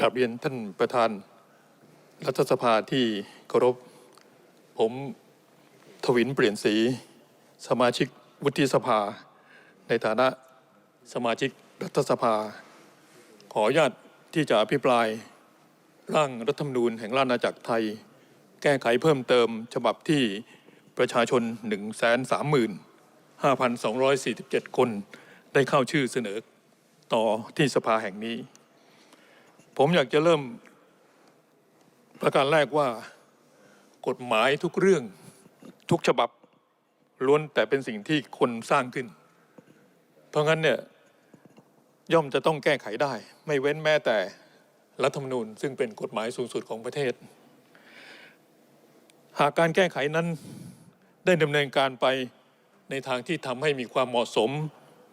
กราบเรียนท่านประธานรัฐสภาที่เคารพ ผมทวินเปลี่ยนสี สมาชิกวุฒิสภา ในฐานะสมาชิกรัฐสภา ขออนุญาตที่จะอภิปราย ร่างรัฐธรรมนูญแห่งราชอาณาจักรไทย แก้ไขเพิ่มเติมฉบับที่ประชาชน 135,247 คน ได้เข้าชื่อเสนอต่อที่สภาแห่งนี้ ผมอยากจะเริ่มประการแรกว่ากฎหมายทุกเรื่องทุกฉบับล้วนแต่เป็นสิ่งที่คนสร้างขึ้น เพราะงั้นเนี่ยย่อมจะต้องแก้ไขได้ ไม่เว้นแม้แต่รัฐธรรมนูญ ซึ่งเป็นกฎหมายสูงสุดของประเทศ หากการแก้ไขนั้นได้ดำเนินการไปในทางที่ทำให้มีความเหมาะสม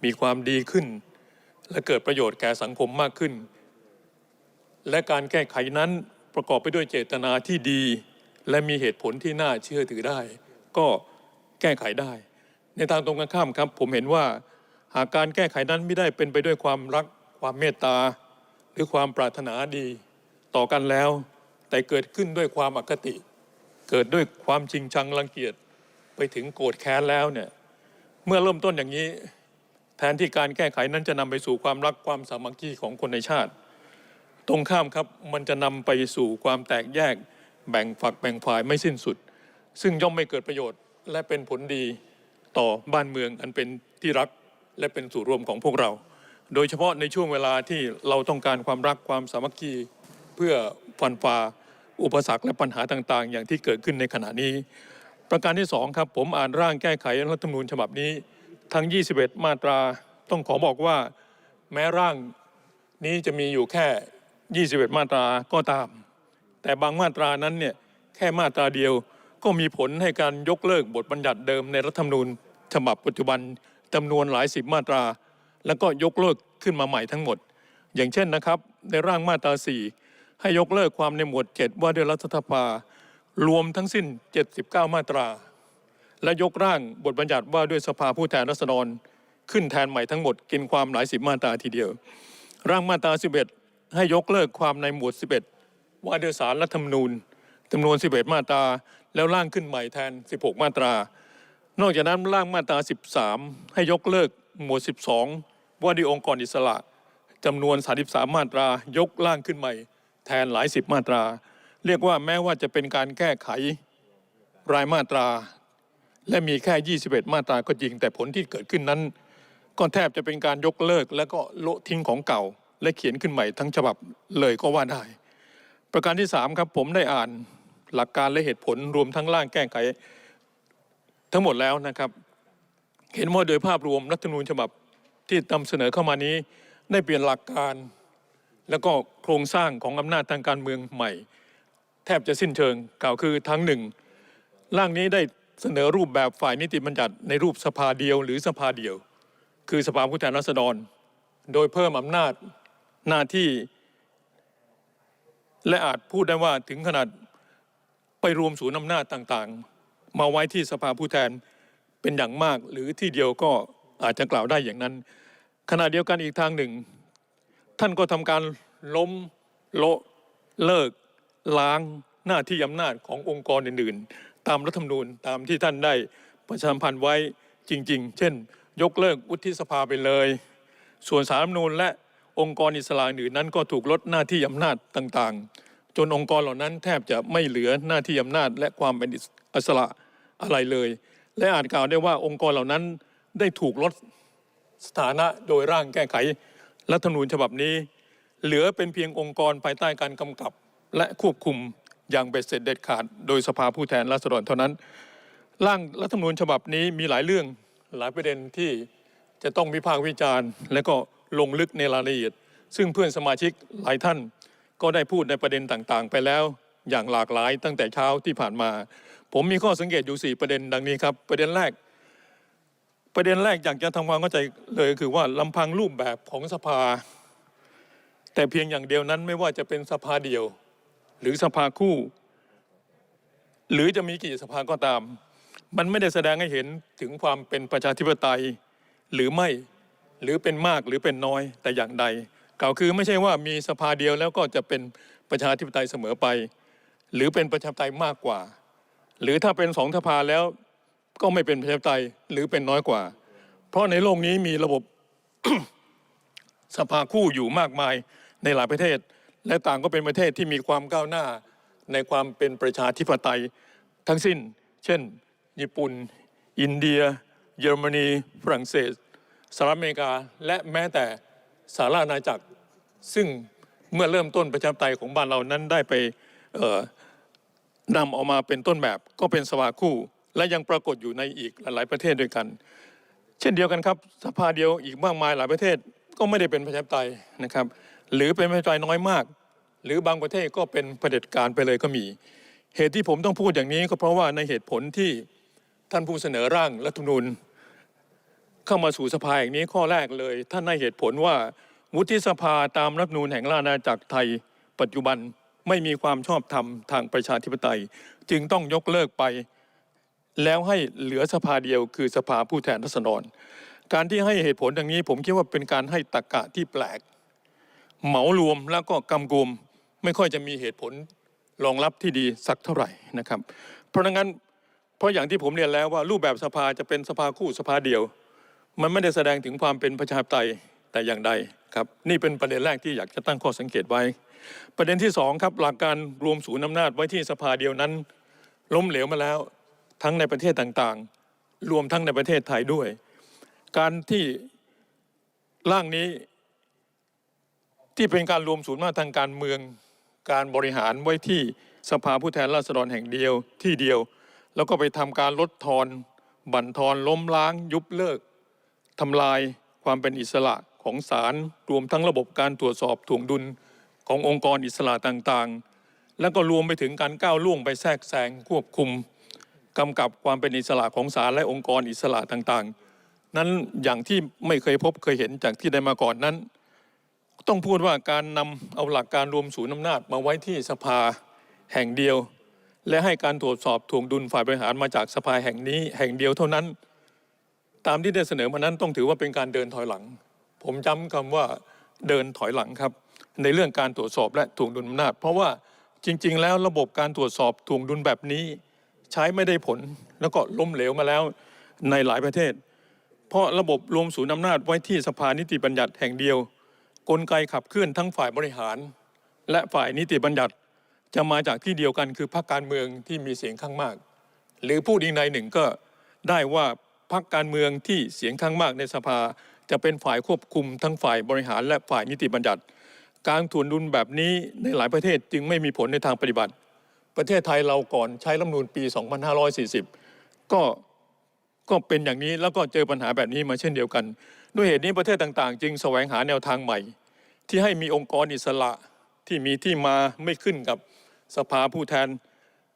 มีความดีขึ้น และเกิดประโยชน์แก่สังคมมากขึ้น และการแก้ไขนั้นประกอบไปด้วยเจตนาที่ดี และมีเหตุผลที่น่าเชื่อถือได้ ก็แก้ไขได้ ในทางตรงกันข้ามครับ ผมเห็นว่าหากการแก้ไขนั้นไม่ได้เป็นไปด้วยความรักความเมตตา หรือความปรารถนาดีต่อกันแล้ว แต่เกิดขึ้นด้วยความอคติ เกิดด้วยความจริงชังรังเกียจไปถึงโกรธแค้นแล้วเนี่ยเมื่อเริ่มต้นอย่างนี้ แทนที่การแก้ไขนั้นจะนำไปสู่ความรักความสามัคคีของคนในชาติ ตรงข้ามครับมันจะนำไปสู่ความแตกแยก แบ่งฝักแบ่งฝ่ายไม่สิ้นสุด ซึ่งย่อมไม่เกิดประโยชน์ และเป็นผลดีต่อบ้านเมืองอันเป็นที่รักและเป็นสู่รวมของพวกเรา โดยเฉพาะในช่วงเวลาที่เราต้องการความรักความสามัคคี เพื่อฟันฝ่าอุปสรรคและปัญหาต่างๆ อย่างที่เกิดขึ้นในขณะนี้ ประการที่สองครับผมอ่านร่างแก้ไขรัฐธรรมนูญฉบับนี้ ทั้ง 21 มาตราต้องขอบอกว่า แม้ร่างนี้จะมีอยู่แค่ 21 มาตราก็ตาม แต่บางมาตรานั้นเนี่ยแค่มาตราเดียวก็มีผลให้การยกเลิกบทบัญญัติเดิมในรัฐธรรมนูญฉบับปัจจุบันจำนวนหลายสิบมาตรา แล้วก็ยกเลิกขึ้นมาใหม่ทั้งหมด อย่างเช่นนะครับ ในร่างมาตรา 4 ให้ยกเลิกความในหมวด 7 ว่าด้วยรัฐสภารวมทั้งสิ้น 79 มาตรา และยกร่างบทบัญญัติว่าด้วยสภาผู้แทนราษฎร ขึ้นแทนใหม่ทั้งหมดกินความหลายสิบมาตราทีเดียว ร่างมาตรา 11 ให้ยกเลิกความในหมวด 11 ว่าด้วยสารรัฐธรรมนูญจำนวน 11 มาตรา แล้วร่างขึ้นใหม่แทน 16 มาตรา นอกจากนั้นร่างมาตรา 13 ให้ยกเลิกหมวด 12 ว่าด้วยองค์กรอิสระจำนวน 33 มาตรา ยกร่างขึ้นใหม่ แทนหลายสิบมาตรา เรียกว่าแม้ว่าจะเป็นการแก้ไขรายมาตรา และมีแค่ 21 มาตราก็จริง แต่ผลที่เกิดขึ้นนั้น ก็แทบจะเป็นการยกเลิกและก็โละทิ้งของเก่า และเขียนขึ้นใหม่ทั้งฉบับเลยก็ว่าได้ ประการที่สามครับผมได้อ่านหลักการและเหตุผลรวมทั้งร่างแก้ไข ทั้งหมดแล้วนะครับ เห็นว่าโดยภาพรวมรัฐธรรมนูญฉบับที่นำเสนอเข้ามานี้ ได้เปลี่ยนหลักการ แล้วก็โครงสร้างของอำนาจทางการเมืองใหม่ แทบจะสิ้นเชิงกล่าวคือทั้งหนึ่งร่างนี้ได้เสนอรูปแบบฝ่ายนิติบัญญัติในรูปสภาเดียวหรือสภาเดียว คือสภาผู้แทนราษฎร โดยเพิ่มอำนาจ หน้าที่ และอาจพูดได้ว่าถึงขนาดไปรวมศูนย์อำนาจต่างๆ มาไว้ที่สภาผู้แทนเป็นอย่างมาก หรือที่เดียวก็อาจจะกล่าวได้อย่างนั้น ขณะเดียวกันอีกทางหนึ่ง ท่านก็ทำการล้มโละเลิก ล้างหน้าที่อำนาจขององค์กรอื่นๆ ตามรัฐธรรมนูญตามที่ท่านได้ประชามพันธ์ไว้จริง ๆ เช่น ยกเลิกวุฒิสภาไปเลย ส่วนสารรัฐธรรมนูญและ องค์กรอิสระอื่นนั้นก็ถูกลดหน้าที่อำนาจต่างๆ จนองค์กรเหล่านั้นแทบจะไม่เหลือหน้าที่อำนาจและความเป็นอิสระอะไรเลย และอาจกล่าวได้ว่าองค์กรเหล่านั้นได้ถูกลดสถานะโดยร่างแก้ไขรัฐธรรมนูญฉบับนี้ เหลือเป็นเพียงองค์กรภายใต้การกำกับ และควบคุมอย่างเบ็ดเสร็จเด็ดขาด โดยสภาผู้แทนราษฎรเท่านั้น ร่างรัฐธรรมนูญฉบับนี้มีหลายเรื่องหลายประเด็นที่จะต้องวิพากษ์วิจารณ์ และก็ ลงลึกในรายละเอียด ซึ่งเพื่อนสมาชิกหลายท่านก็ได้พูดในประเด็นต่างๆ ไปแล้วอย่างหลากหลายตั้งแต่เช้าที่ผ่านมา ผมมีข้อสังเกตอยู่ 4 ประเด็นดังนี้ครับ ประเด็นแรก ประเด็นแรกอยากจะทำความเข้าใจเลยคือว่าลำพังรูปแบบของสภา แต่เพียงอย่างเดียวนั้นไม่ว่าจะเป็นสภาเดียว หรือสภาคู่ หรือจะมีกี่สภาก็ตาม มันไม่ได้แสดงให้เห็นถึงความเป็นประชาธิปไตย หรือไม่ หรือเป็นมากหรือเป็นน้อยแต่อย่างใดกล่าวคือไม่ใช่ว่ามีสภาเดียวแล้วก็จะเป็นประชาธิปไตยเสมอไป หรือเป็นประชาธิปไตยมากกว่า หรือถ้าเป็นสองสภาแล้วก็ไม่เป็นประชาธิปไตยหรือเป็นน้อยกว่า เพราะในโลกนี้มีระบบสภาคู่อยู่มากมายในหลายประเทศ และต่างก็เป็นประเทศที่มีความก้าวหน้าในความเป็นประชาธิปไตยทั้งสิ้น เช่น ญี่ปุ่น อินเดีย เยอรมนี ฝรั่งเศส สหรัฐอเมริกาและแม้แต่สหราชอาณาจักร ซึ่งเมื่อเริ่มต้นประชาธิปไตยของบ้านเรานั้นได้ไปนำออกมาเป็นต้นแบบก็เป็นสภาคู่ และยังปรากฏอยู่ในอีกหลายประเทศด้วยกัน เช่นเดียวกันครับ สภาเดียวอีกมากมายหลายประเทศก็ไม่ได้เป็นประชาธิปไตยนะครับ หรือเป็นประชาธิปไตยน้อยมาก หรือบางประเทศก็เป็นเผด็จการไปเลยก็มี เหตุที่ผมต้องพูดอย่างนี้ก็เพราะว่าในเหตุผลที่ท่านผู้เสนอร่างรัฐธรรมนูญ เข้ามาสู่สภาอย่างนี้ข้อแรกเลย ท่านให้เหตุผลว่า วุฒิสภาตามรัฐธรรมนูญแห่งราชอาณาจักรไทย ปัจจุบันไม่มีความชอบธรรมทางประชาธิปไตย จึงต้องยกเลิกไป แล้วให้เหลือสภาเดียวคือสภาผู้แทนราษฎรการที่ให้เหตุผลอย่างนี้ ผมคิดว่าเป็นการให้ตรรกะที่แปลก เหมารวมแล้วก็กำกวมไม่ค่อยจะมีเหตุผลรองรับที่ดีสักเท่าไหร่นะครับ เพราะงั้นเพราะอย่างที่ผมเรียนแล้วว่ารูปแบบสภาจะเป็นสภาคู่สภาเดียว มันไม่ได้แสดงถึงความเป็นประชาธิปไตยแต่อย่างใดครับนี่เป็นประเด็นแรกที่อยากจะตั้งข้อสังเกตไว้ ประเด็นที่สองครับหลักการรวมศูนย์อำนาจไว้ที่สภาเดียวนั้น ล้มเหลวมาแล้วทั้งในประเทศต่างๆ รวมทั้งในประเทศไทยด้วย การที่ร่างนี้ที่เป็นการรวมศูนย์อำนาจทางการเมืองการบริหารไว้ที่สภาผู้แทนราษฎรแห่งเดียวที่เดียว แล้วก็ไปทำการลดทอน บั่นทอนล้มล้างยุบเลิก ทำลายความเป็นอิสระของศาลรวมทั้งระบบการตรวจสอบถ่วงดุลขององค์กรอิสระต่างๆ แล้วก็รวมไปถึงการก้าวล่วงไปแทรกแซงควบคุมกำกับความเป็นอิสระของศาลและองค์กรอิสระต่างๆ นั้นอย่างที่ไม่เคยพบเคยเห็นจากที่ได้มาก่อนนั้น ต้องพูดว่าการนำเอาหลักการรวมศูนย์อำนาจมาไว้ที่สภาแห่งเดียว และให้การตรวจสอบถ่วงดุลฝ่ายบริหารมาจากสภาแห่งนี้แห่งเดียวเท่านั้น ตามที่ได้เสนอมานั้นต้องถือว่าเป็นการเดินถอยหลัง ผมจำคำว่าเดินถอยหลังครับ ในเรื่องการตรวจสอบและถ่วงดุลอำนาจ เพราะว่าจริง ๆ แล้วระบบการตรวจสอบถ่วงดุลแบบนี้ ใช้ไม่ได้ผลแล้วก็ล้มเหลวมาแล้วในหลายประเทศ เพราะระบบรวมศูนย์อำนาจไว้ที่สภานิติบัญญัติแห่งเดียว กลไกขับเคลื่อนทั้งฝ่ายบริหาร และฝ่ายนิติบัญญัติจะมาจากที่เดียวกันคือพรรคการเมืองที่มีเสียงข้างมาก หรือพูดอีกในหนึ่งก็ได้ว่า พรรคการเมืองที่เสียงข้างมากในสภา จะเป็นฝ่ายควบคุมทั้งฝ่ายบริหารและฝ่ายนิติบัญญัติ การถ่วงดุลแบบนี้ในหลายประเทศจึงไม่มีผลในทางปฏิบัติ ประเทศไทยเราก่อนใช้รัฐธรรมนูญปี 2540 ก็ก็เป็นอย่างนี้แล้วก็เจอปัญหาแบบนี้มาเช่นเดียวกัน ด้วยเหตุนี้ประเทศต่างๆ จึงแสวงหาแนวทางใหม่ ที่ให้มีองค์กรอิสระที่มีที่มาไม่ขึ้นกับสภาผู้แทน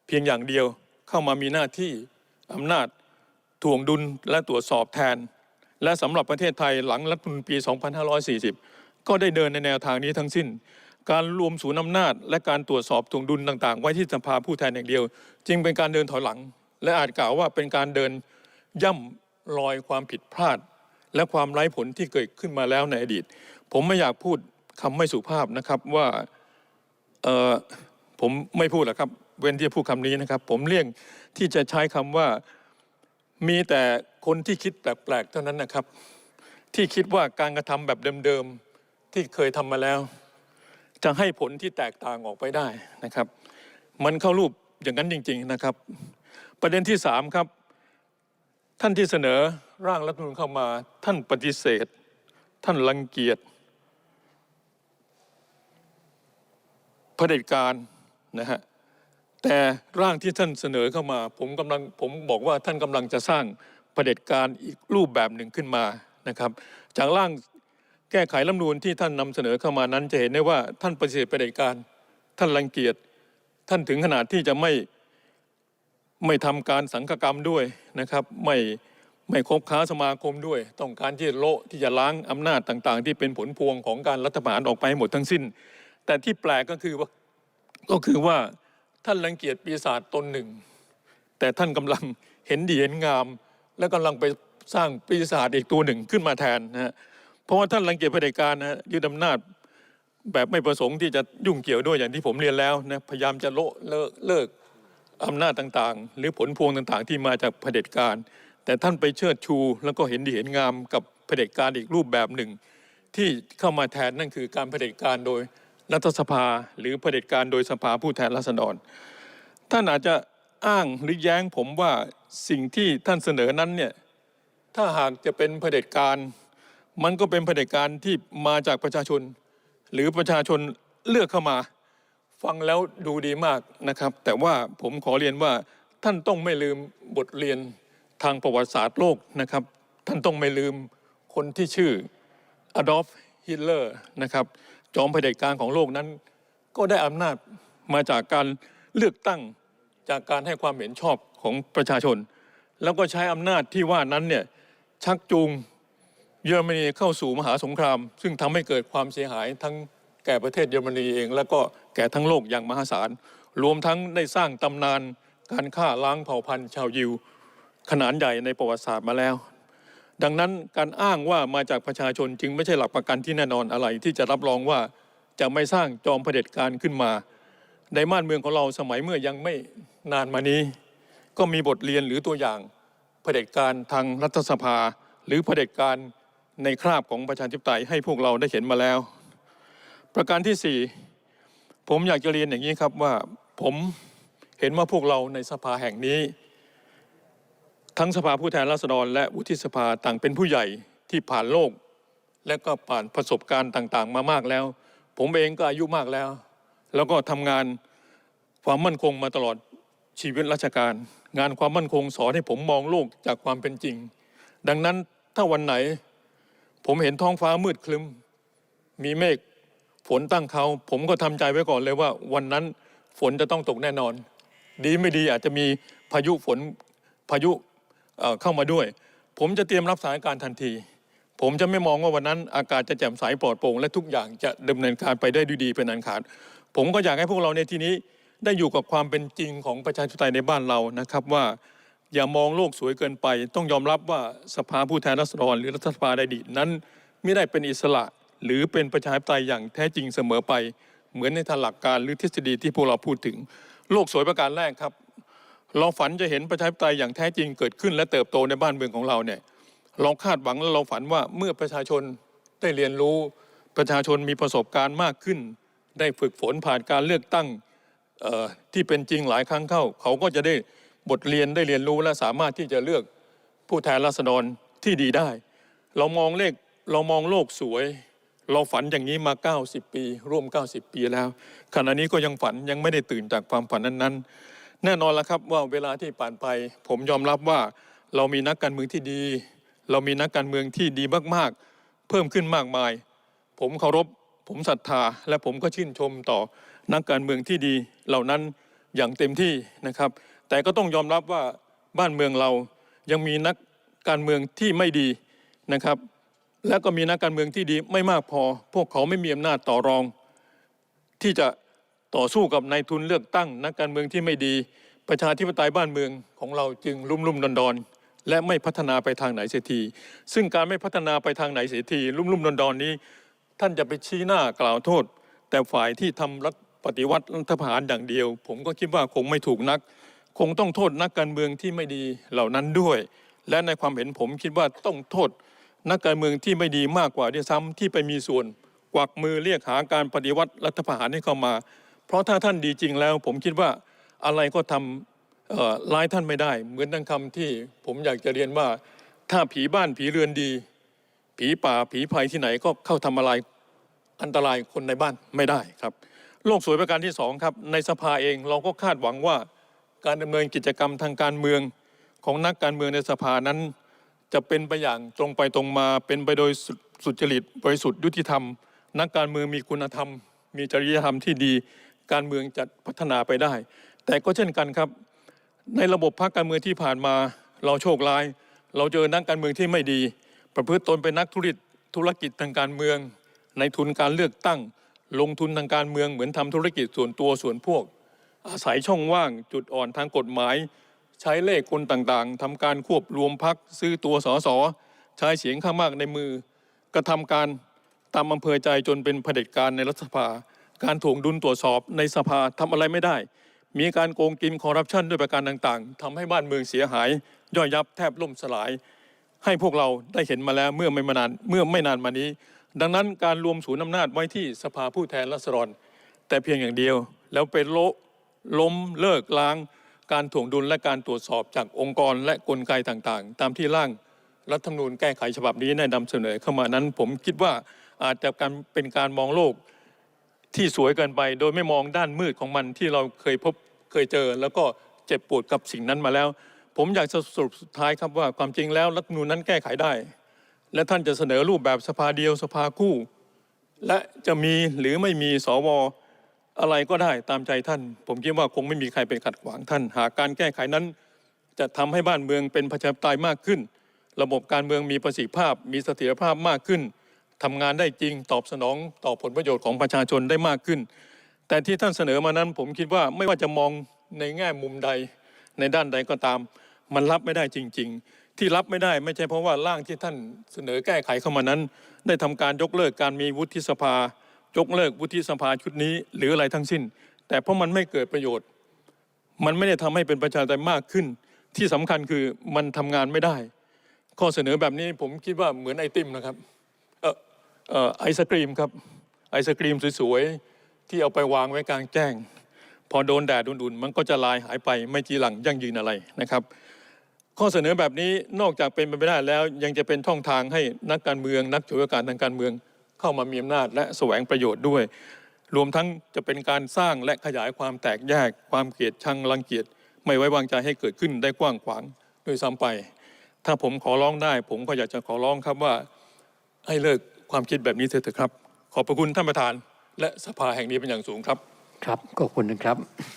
เพียงอย่างเดียวเข้ามามีหน้าที่อำนาจ ถ่วงดุลและตรวจสอบแทน และสำหรับประเทศไทยหลังรัฐมนูญปี 2540 ก็ได้เดินในแนวทางนี้ทั้งสิ้น การรวมศูนย์อำนาจ และการตรวจสอบถ่วงดุลต่างๆ ไว้ที่สภาผู้แทนอย่างเดียว จึงเป็นการเดินถอยหลัง และอาจกล่าวว่าเป็นการเดินย่ำรอยความผิดพลาด และความไร้ผลที่เกิดขึ้นมาแล้วในอดีต ผมไม่อยากพูดคำไม่สุภาพนะครับว่าเออผมไม่พูดหรอกครับ เว้นที่จะพูดคำนี้นะครับ ผมเลี่ยงที่จะใช้คำว่า มีแต่คนที่คิดแปลกๆเท่านั้นนะครับ ที่คิดว่าการกระทำแบบเดิมๆที่เคยทำมาแล้ว จะให้ผลที่แตกต่างออกไปได้นะครับ มันเข้ารูปอย่างนั้นจริง ๆนะครับ ประเด็นที่สามครับ ท่านที่เสนอร่างรัฐธรรมนูญเข้ามา ท่านปฏิเสธ ท่านรังเกียจเผด็จการนะฮะ แต่ร่างที่ท่านเสนอเข้ามาผมกำลังผมบอกว่าท่านกำลังจะสร้างเผด็จการอีกรูปแบบหนึ่งขึ้นมานะครับ จากร่างแก้ไขรัฐมนูญที่ท่านนำเสนอเข้ามานั้นจะเห็นได้ว่าท่านปฏิเสธเผด็จการ ท่านรังเกียจท่านถึงขนาดที่จะไม่ไม่ทำการสังฆกรรมด้วยนะครับ ไม่ไม่คบค้าสมาคมด้วย ต้องการที่จะโละที่จะล้างอำนาจต่างๆ ที่เป็นผลพวงของการรัฐประหารออกไปหหมดทั้งสิ้น แต่ที่แปลกก็คือว่าก็คือว่า ท่านรังเกียจปีศาจตนหนึ่ง แต่ท่านกำลังเห็นดีเห็นงาม และกำลังไปสร้างปีศาจอีกตัวหนึ่งขึ้นมาแทนนะฮะเพราะว่าท่านรังเกียจเผด็จการนะยึดอำนาจแบบไม่ประสงค์ที่จะยุ่งเกี่ยวด้วยอย่างที่ผมเรียนแล้วนะพยายามจะโละเลิกเลิกอำนาจต่างๆ หรือผลพวงต่างๆ ที่มาจากเผด็จการ แต่ท่านไปเชิดชูแล้วก็เห็นดีเห็นงามกับเผด็จการอีกรูปแบบหนึ่ง ที่เข้ามาแทนนั่นคือการเผด็จการโดย รัฐสภาหรือเผด็จการโดยสภาผู้แทนราษฎร ท่านอาจจะอ้างหรือแย้งผมว่าสิ่งที่ท่านเสนอนั้นเนี่ยถ้าหากจะเป็นเผด็จการ มันก็เป็นเผด็จการที่มาจากประชาชน หรือประชาชนเลือกเข้ามาฟังแล้วดูดีมากนะครับ แต่ว่าผมขอเรียนว่าท่านต้องไม่ลืมบทเรียนทางประวัติศาสตร์โลกนะครับ ท่านต้องไม่ลืมคนที่ชื่ออดอล์ฟฮิตเลอร์นะครับ จอมเผด็จการของโลกนั้น ก็ได้อำนาจมาจากการเลือกตั้งจากการให้ความเห็นชอบของประชาชน แล้วก็ใช้อำนาจที่ว่านั้นเนี่ยชักจูงเยอรมนีเข้าสู่มหาสงคราม ซึ่งทำให้เกิดความเสียหายทั้งแก่ประเทศเยอรมนีเอง และก็แก่ทั้งโลกอย่างมหาศาล รวมทั้งได้สร้างตำนานการฆ่าล้างเผ่าพันธุ์ชาวยิว ขนาดใหญ่ในประวัติศาสตร์มาแล้ว ดังนั้นการอ้างว่ามาจากประชาชนจึงไม่ใช่หลักประกันที่แน่นอนอะไร ที่จะรับรองว่าจะไม่สร้างจอมเผด็จการขึ้นมา ในม่านเมืองของเราสมัยเมื่อยังไม่นานมานี้ ก็มีบทเรียนหรือตัวอย่างเผด็จการทางรัฐสภา หรือเผด็จการในคราบของประชาธิปไตยให้พวกเราได้เห็นมาแล้ว ประการที่สี่ผมอยากจะเรียนอย่างนี้ครับว่าผมเห็นว่าพวกเราในสภาแห่งนี้ ทั้งสภาผู้แทนราษฎรและวุฒิสภาต่างเป็นผู้ใหญ่ที่ผ่านโลก และก็ผ่านประสบการณ์ต่างๆ มามากแล้ว ผมเองก็อายุมากแล้ว แล้วก็ทำงานความมั่นคงมาตลอดชีวิตราชการ งานความมั่นคงสอนให้ผมมองโลกจากความเป็นจริง ดังนั้นถ้าวันไหน ผมเห็นท้องฟ้ามืดคลึ้ม มีเมฆฝนตั้งเขา ผมก็ทำใจไว้ก่อนเลยว่า วันนั้นฝนจะต้องตกแน่นอน ดีไม่ดีอาจจะมีพายุฝนพายุ เข้ามาด้วย ผมจะเตรียมรับสถานการณ์ทันที ผมจะไม่มองว่าวันนั้นอากาศจะแจ่มใสปลอดโปร่งและทุกอย่างจะดำเนินการไปได้ดีเป็นอันขาด ผมก็อยากให้พวกเราในที่นี้ได้อยู่กับความเป็นจริงของประชาธิปไตยในบ้านเรานะครับว่าอย่ามองโลกสวยเกินไป ต้องยอมรับว่าสภาผู้แทนราษฎรหรือรัฐสภาในอดีนั้น ไม่ได้เป็นอิสระหรือเป็นประชาธิปไตยอย่างแท้จริงเสมอไป เหมือนในทางหลักการหรือทฤษฎีที่พวกเราพูดถึง โลกสวยประการแรกครับ เราฝันจะเห็นประชาธิปไตยอย่างแท้จริงเกิดขึ้นและเติบโตในบ้านเมืองของเราเนี่ยเราคาดหวังและเราฝันว่าเมื่อประชาชนได้เรียนรู้ประชาชนมีประสบการณ์มากขึ้น ได้ฝึกฝนผ่านการเลือกตั้งที่เป็นจริงหลายครั้งเข้า เขาก็จะได้บทเรียนได้เรียนรู้และสามารถที่จะเลือกผู้แทนราษฎรที่ดีได้ เรามองเลขเรามองโลกสวย เราฝันอย่างนี้มา 90 ปี ร่วม 90 ปีแล้วขณะนี้ก็ยังฝันยังไม่ได้ตื่นจากความฝันนั้นๆ แน่นอนแล้วครับว่าเวลาที่ผ่านไป ผมยอมรับว่าเรามีนักการเมืองที่ดี เรามีนักการเมืองที่ดีมากๆ เพิ่มขึ้นมากมาย ผมเคารพ ผมศรัทธา และผมก็ชื่นชมต่อนักการเมืองที่ดีเหล่านั้นอย่างเต็มที่นะครับ แต่ก็ต้องยอมรับว่าบ้านเมืองเรายังมีนักการเมืองที่ไม่ดีนะครับ และก็มีนักการเมืองที่ดีไม่มากพอ พวกเขาไม่มีอำนาจต่อรอง ที่จะ ต่อสู้กับนายทุนเลือกตั้งนักการเมืองที่ไม่ดี ประชาธิปไตยบ้านเมืองของเราจึงลุ่มลุ่มดอนดอนและไม่พัฒนาไปทางไหนเสียที ซึ่งการไม่พัฒนาไปทางไหนเสียที ลุ่มลุ่มดอนดอนนี้ ท่านจะไปชี้หน้ากล่าวโทษ แต่ฝ่ายที่ทำรัฐปฏิวัติรัฐประหารอย่างเดียว ผมก็คิดว่าคงไม่ถูกนัก คงต้องโทษนักการเมืองที่ไม่ดีเหล่านั้นด้วย และในความเห็นผมคิดว่าต้องโทษ นักการเมืองที่ไม่ดีมากกว่าด้วยซ้ำที่ไปมีส่วนกวักมือเรียกหาการปฏิวัติรัฐประหารให้เข้ามา เพราะถ้าท่านดีจริงแล้ว ผมคิดว่าอะไรก็ทำร้ายท่านไม่ได้ เหมือนดังคำที่ผมอยากจะเรียนว่า ถ้าผีบ้านผีเรือนดี ผีป่าผีภัยที่ไหนก็เข้าทำอะไรอันตรายคนในบ้านไม่ได้ครับโลกสวยประการที่สองครับ ในสภาเองเราก็คาดหวังว่าการดำเนินกิจกรรมทางการเมืองของนักการเมืองในสภานั้น จะเป็นไปอย่างตรงไปตรงมาเป็นไปโดยสุสุจริตบริสุทธิ์ยุติธรรม นักการเมืองมีคุณธรรม มีจริยธรรมที่ดี การเมืองจะพัฒนาไปได้ แต่ก็เช่นกันครับ ในระบบพรรคการเมืองที่ผ่านมา เราโชคร้าย เราเจอนักการเมืองที่ไม่ดี ประพฤติตนเป็นนักธุรกิจธุรกิจทางการเมือง ในทุนการเลือกตั้ง ลงทุนทางการเมืองเหมือนทำธุรกิจส่วนตัวส่วนพวก อาศัยช่องว่างจุดอ่อนทางกฎหมาย ใช้เลขคนต่างๆทำการควบรวมพักซื้อตัวสอสอใช้เสียงข้างมากในมือกระทำการตามอำเภอใจจนเป็นเผด็จการในรัฐสภา การถ่วงดุลตรวจสอบในสภาทำอะไรไม่ได้ มีการโกงกินคอร์รัปชันด้วยประการต่างๆทำให้บ้านเมืองเสียหาย ย่อยยับแทบล่มสลาย ให้พวกเราได้เห็นมาแล้วเมื่อไม่มานานเมื่อไม่นานมานี้ ดังนั้นการรวมศูนย์อำนาจไว้ที่สภาผู้แทนราษฎร แต่เพียงอย่างเดียว แล้วเป็นโละล้มเลิกล้าง การถ่วงดุลและการตรวจสอบจากองค์กรและกลไกต่างๆ ตามที่ร่างรัฐธรรมนูญแก้ไขฉบับนี้ได้นำเสนอเข้ามานั้น ผมคิดว่าอาจจะการเป็นการมองโลก ที่สวยเกินไป โดยไม่มองด้านมืดของมันที่เราเคยพบเคยเจอ แล้วก็เจ็บปวดกับสิ่งนั้นมาแล้ว ผมอยากจะสรุปสุดท้ายครับว่าความจริงแล้วรัฐธรรมนูญนั้นแก้ไขได้ และท่านจะเสนอรูปแบบสภาเดียวสภาคู่ และจะมีหรือไม่มีสวอะไรก็ได้ตามใจท่าน ผมคิดว่าคงไม่มีใครไปขัดขวางท่าน หากการแก้ไขนั้น จะทำให้บ้านเมืองเป็นประชาธิปไตยมากขึ้น ระบบการเมืองมีประสิทธิภาพ มีเสถียรภาพมากขึ้น ทำงานได้จริงตอบสนองต่อผลประโยชน์ของประชาชนได้มากขึ้น แต่ที่ท่านเสนอมานั้น ผมคิดว่าไม่ว่าจะมองในแง่มุมใดในด้านใดก็ตาม มันรับไม่ได้จริง ๆ ที่รับไม่ได้ไม่ใช่เพราะว่าร่างที่ท่านเสนอแก้ไขเข้ามานั้น ได้ทำการยกเลิกการมีวุฒิสภา ยกเลิกวุฒิสภาชุดนี้ หรืออะไรทั้งสิ้น แต่เพราะมันไม่เกิดประโยชน์ มันไม่ได้ทำให้เป็นประชาธิปไตยมากขึ้น ที่สำคัญคือมันทำงานไม่ได้ ข้อเสนอแบบนี้ผมคิดว่าเหมือนไอติมนะครับ ไอศกรีมครับไอศกรีมสวยๆ ที่เอาไปวางไว้กลางแจ้ง พอโดนแดดอุ่นๆ มันก็จะลายหายไปไม่จีหลังยั่งยืนอะไรนะครับ ข้อเสนอแบบนี้นอกจากเป็นไปไม่ได้แล้วยังจะเป็นช่องทางให้นักการเมือง นักฉวยโอกาสทางการเมืองเข้ามามีอำนาจและแสวงประโยชน์ด้วย รวมทั้งจะเป็นการสร้างและขยายความแตกแยก ความเกลียดชังรังเกียจไม่ไว้วางใจให้เกิดขึ้นได้กว้างขวางโดยซ้ำไป ถ้าผมขอร้องได้ ผมก็อยากจะขอร้องครับว่าให้เลิก ความคิดแบบนี้เถอะครับ ขอบพระคุณท่านประธานและสภาแห่งนี้เป็นอย่างสูงครับ ครับขอบคุณนะครับ